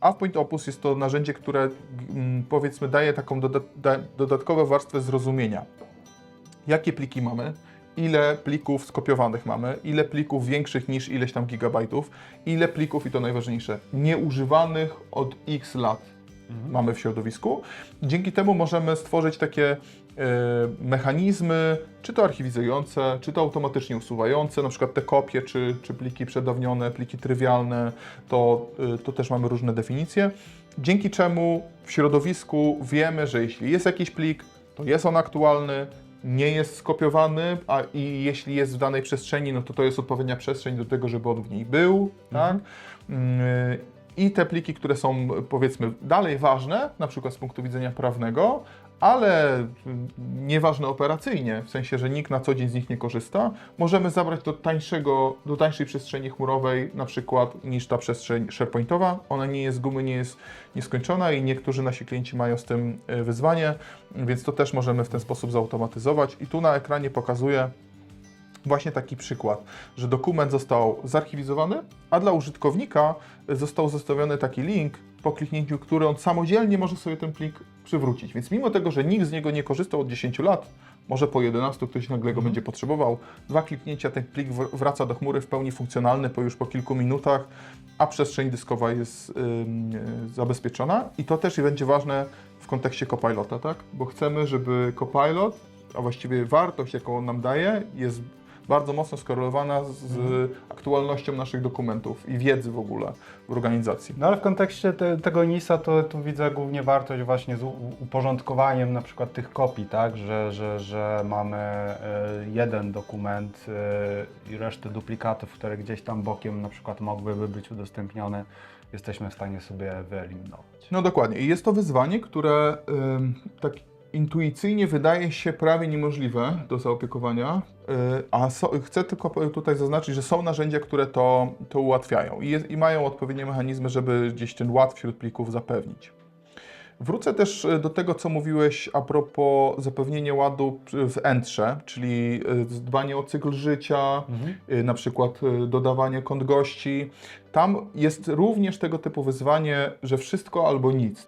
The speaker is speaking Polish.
AvePoint Opus jest to narzędzie, które mm, powiedzmy daje taką doda da dodatkową warstwę zrozumienia. Jakie pliki mamy, ile plików skopiowanych mamy, ile plików większych niż ileś tam gigabajtów, ile plików, i to najważniejsze, nieużywanych od x lat mamy w środowisku. Dzięki temu możemy stworzyć takie e, mechanizmy, czy to archiwizujące, czy to automatycznie usuwające, na przykład te kopie, czy, czy pliki przedawnione, pliki trywialne, to, e, to też mamy różne definicje. Dzięki czemu w środowisku wiemy, że jeśli jest jakiś plik, to jest on aktualny, nie jest skopiowany, a i jeśli jest w danej przestrzeni, no to to jest odpowiednia przestrzeń do tego, żeby on w niej był, tak? I te pliki, które są powiedzmy dalej ważne, na przykład z punktu widzenia prawnego, ale nieważne operacyjnie, w sensie, że nikt na co dzień z nich nie korzysta, możemy zabrać do tańszego, do tańszej przestrzeni chmurowej, na przykład niż ta przestrzeń SharePointowa. Ona nie jest gumy, nie jest nieskończona i niektórzy nasi klienci mają z tym e, wyzwanie, więc to też możemy w ten sposób zautomatyzować. I tu na ekranie pokazuję właśnie taki przykład, że dokument został zarchiwizowany, a dla użytkownika został zostawiony taki link, po kliknięciu, który on samodzielnie może sobie ten plik przywrócić. Więc mimo tego, że nikt z niego nie korzystał od 10 lat, może po 11 ktoś nagle go będzie potrzebował, dwa kliknięcia ten plik wr- wraca do chmury w pełni funkcjonalny po już po kilku minutach, a przestrzeń dyskowa jest ym, y, zabezpieczona. I to też będzie ważne w kontekście Copilota, tak? Bo chcemy, żeby Copilot, a właściwie wartość, jaką on nam daje, jest bardzo mocno skorelowana z aktualnością naszych dokumentów i wiedzy w ogóle w organizacji. No ale w kontekście te, tego NIS-a to tu widzę głównie wartość właśnie z uporządkowaniem na przykład tych kopii, tak, że, że, że mamy e, jeden dokument e, i resztę duplikatów, które gdzieś tam bokiem na przykład mogłyby być udostępnione, jesteśmy w stanie sobie wyeliminować. No dokładnie. I jest to wyzwanie, które ym, tak intuicyjnie wydaje się prawie niemożliwe do zaopiekowania, y, a so, chcę tylko tutaj zaznaczyć, że są narzędzia, które to, to ułatwiają i, jest, i mają odpowiednie mechanizmy, żeby gdzieś ten ład wśród plików zapewnić. Wrócę też y, do tego, co mówiłeś a propos zapewnienia ładu w Entrze, czyli y, dbanie o cykl życia, y, na przykład dodawanie kont gości. Tam jest również tego typu wyzwanie, że wszystko albo nic.